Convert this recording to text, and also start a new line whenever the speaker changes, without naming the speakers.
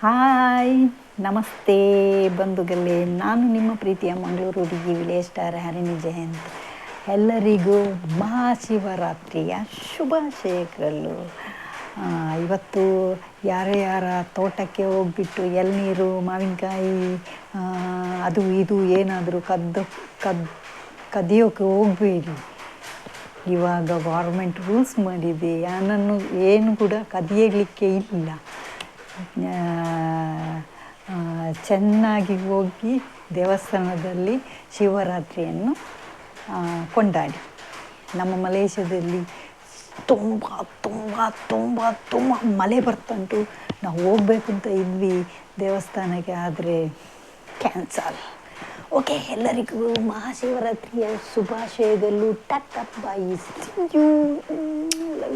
Hi, ನಮಸ್ತೆ ಬಂಧುಗಳೇ. ನಾನು ನಿಮ್ಮ ಪ್ರೀತಿಯ ಮಂಗಳೂರು ಹುಡುಗಿ ವಿಲೇಜ್ ಸ್ಟಾರ್ ಹರಿಣಿ ಜಯಂತ್. ಎಲ್ಲರಿಗೂ ಮಹಾಶಿವರಾತ್ರಿಯ ಶುಭಾಶಯಗಳು ಇವತ್ತು ಯಾರ ಯಾರ ತೋಟಕ್ಕೆ ಹೋಗ್ಬಿಟ್ಟು ಎಳ್ನೀರು, ಮಾವಿನಕಾಯಿ ಅದು ಇದು ಏನಾದರೂ ಕದ್ದು, ಕದ್, ಕದಿಯೋಕೆ ಹೋಗಬೇಡಿ. ಇವಾಗ ಗೌರ್ಮೆಂಟ್ ರೂಲ್ಸ್ ಮಾಡಿದೆ. ಯಾನನ್ನು, ಏನು ಕೂಡ ಕದಿಯಲಿಕ್ಕೆ ಇಲ್ಲ. ಚೆನ್ನಾಗಿ ಹೋಗಿ ದೇವಸ್ಥಾನದಲ್ಲಿ ಶಿವರಾತ್ರಿಯನ್ನು ಕೊಂಡಾಡಿ. ನಮ್ಮ ಮಲೇಷ್ಯಾದಲ್ಲಿ ತುಂಬ ತುಂಬ ತುಂಬ ತುಂಬ ಮಳೆ ಬರ್ತಂಟು ನಾವು ಹೋಗ್ಬೇಕು ಅಂತ ಇದ್ವಿ ದೇವಸ್ಥಾನಕ್ಕೆ, ಆದರೆ ಕ್ಯಾನ್ಸಲ್ ಓಕೆ, ಎಲ್ಲರಿಗೂ ಮಹಾಶಿವರಾತ್ರಿಯ ಶುಭಾಶಯಗಳು. ಟಟ್ ಬಾಯಿ ಯು ಲವ್ ಯು